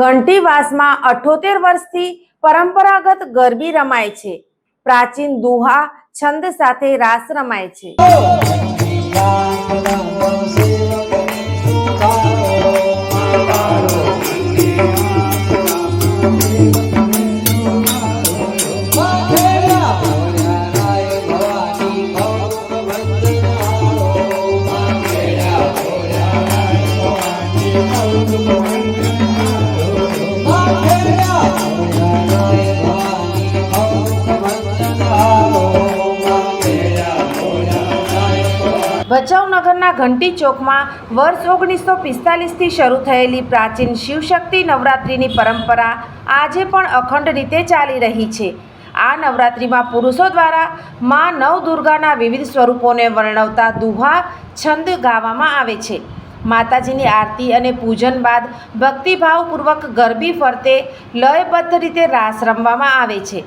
ઘંટીવાસમાં અઠોતેર વર્ષથી પરંપરાગત ગરબી રમાય છે. પ્રાચીન દુહા છંદ સાથે રાસ રમાય છે. ભચાઉ ઘંટી ચોકમાં વર્ષ ઓગણીસો પિસ્તાલીસથી શરૂ થયેલી પ્રાચીન શિવશક્તિ નવરાત્રિની પરંપરા આજે પણ અખંડ રીતે ચાલી રહી છે. આ નવરાત્રિમાં પુરુષો દ્વારા મા નવ દુર્ગાના વિવિધ સ્વરૂપોને વર્ણવતા દુહા છંદ ગાવામાં આવે છે. માતાજીની આરતી અને પૂજન બાદ ભક્તિભાવપૂર્વક ગરબી ફરતે લયબદ્ધ રીતે રાસ રમવામાં આવે છે.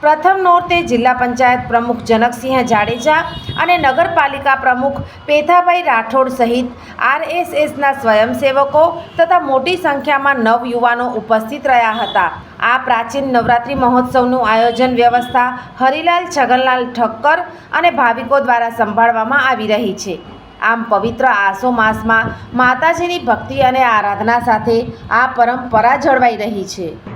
પ્રથમ નોરતે જિલ્લા પંચાયત પ્રમુખ જનકસિંહ જાડેજા અને નગરપાલિકા પ્રમુખ પેથાભાઈ રાઠોડ સહિત આરએસએસના સ્વયંસેવકો તથા મોટી સંખ્યામાં નવયુવાનો ઉપસ્થિત રહ્યા હતા. આ પ્રાચીન નવરાત્રિ મહોત્સવનું આયોજન વ્યવસ્થા હરિલાલ છગનલાલ ઠક્કર અને ભાવિકો દ્વારા સંભાળવામાં આવી રહી છે. આમ પવિત્ર આસો માસમાં માતાજીની ભક્તિ અને આરાધના સાથે આ પરંપરા જળવાઈ રહી છે.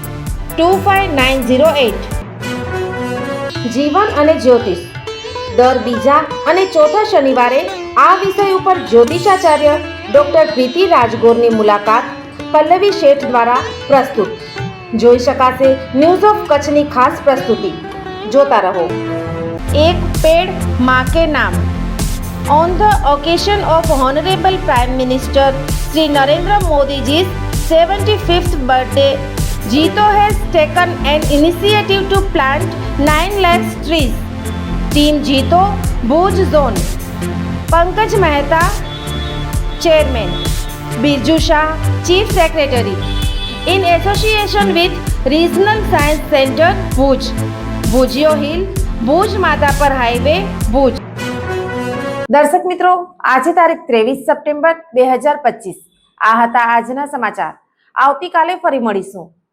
two five nine zero eight. જીવન અને જ્યોતિષ. દર બીજા અને ચોથા શનિવારે આ વિષય ઉપર જ્યોતિષાચાર્ય ડૉક્ટર પ્રીતિ રાજગોરની મુલાકાત પલ્લવી શેઠ દ્વારા પ્રસ્તુત. જોઈ શકાશે ન્યૂઝ ઓફ કચ્છની ખાસ પ્રસ્તુતિ. જોતા રહો. એક પેડમાં કે નામ. On the occasion of Honorable Prime Minister Sri Narendra seventy 75th birthday, Jito has taken an initiative to plant 9 lakhs trees. Team Jito, Bhuj Zone. Pankaj Mehta, Chairman. Birju Shah, Chief Secretary. In association with Regional Science Center, Bhuj. Bhujiyo hill Bhuj Madhapar highway Bhuj દર્શક મિત્રો આજે તારીખ ત્રેવીસ September બે હજાર પચીસ આ હતા આજના સમાચાર આવતીકાલે ફરી મળીશું